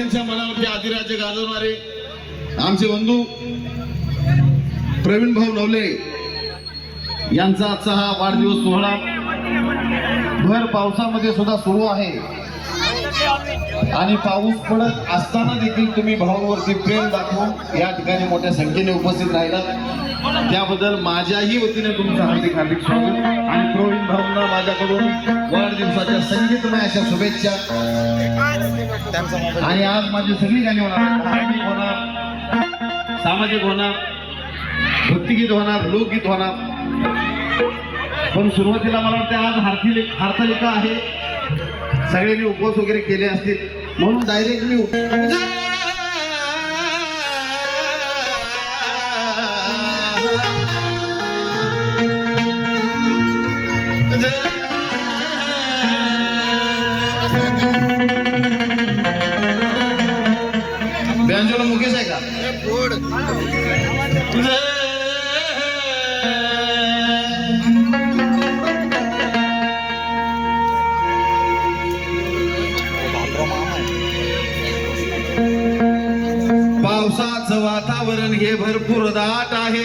सगळ्यांच्या मनावरती अधिराज्य गाजवणारे आमचे बंधू प्रवीण भाऊ नवले यांचा आजचा हा वाढदिवस सोहळा भर पावसामध्ये सुद्धा सुरू आहे. आणि पाऊस पडत असताना देखील तुम्ही भावांवरती प्रेम दाखवून या ठिकाणी मोठ्या संख्येने उपस्थित राहिलात. त्याबद्दल माझ्याही वतीने तुमचं हार्दिक हार्दिक स्वागत. आणि प्रवीण भाऊंना माझ्याकडून वाढदिवसाच्या संगीतमय अशा शुभेच्छा. आणि आज माझी सगळी गाणी होणार. धार्मिक होणार. सामाजिक होणार. भक्तिगीत होणार लोकगीत होणार. पण सुरुवातीला मला वाटतं आज हारती हारतालिका आहे. सगळ्यांनी उपवास वगैरे केले असतील. म्हणून डायरेक्ट मी वातावरण हे भरपूर दाट आहे.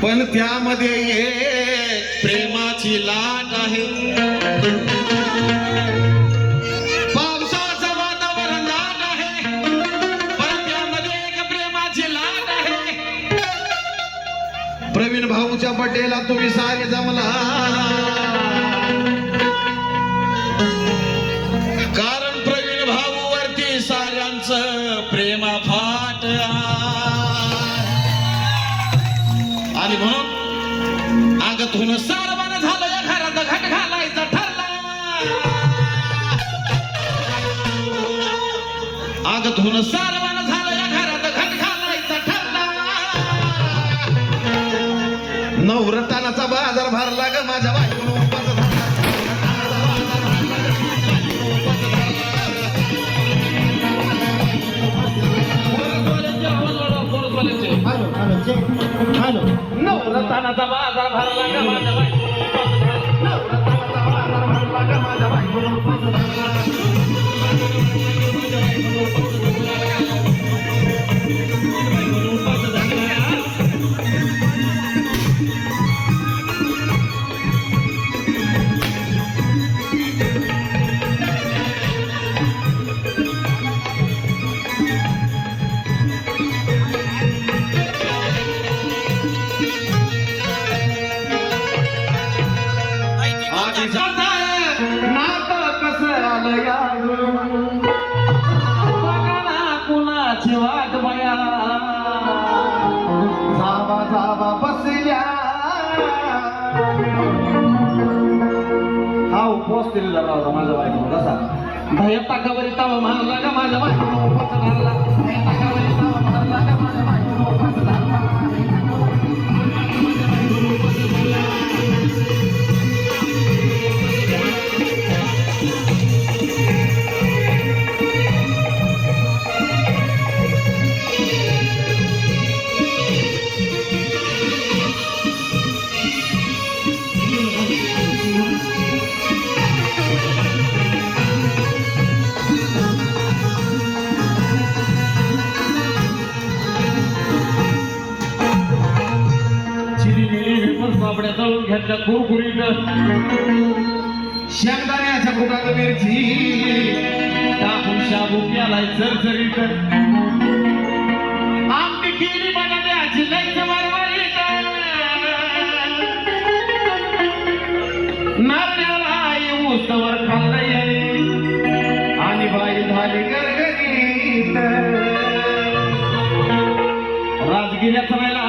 पण त्यामध्ये एक प्रेमाची लाट आहे. दाट आहे प्रेमाची प्रवीण भाऊच्या पटेला तुम्ही सारे जमला. आगतून सारवान झालं या घरात घट घालायचा ठरला. नवरतानाचा बाजार भरला ग माझ्या बायकोनं उपास धरला. बाजार भरला ग माझ्या बायकोनं. वाट बया जावा बसल्या. हा उपवास केलेला होता माझ्या बायको कसा? दह्यात टाकावरी तावा मारला का माझ्या बायको उपवास धरला तावा मारला का माझ्या बायको उपवास धरला पापड्या तळून घेतल्या कुरकुरीत शेंगदाण्याच्या कुटात मिरची. टाकून शाबू प्यालाय चरचरीत आमटी केली बटाट्याची लईच मरमरीत नारळाला येऊस खाल्लंय आणि बाई झाली गरगरीत. राजगिऱ्यात राहिला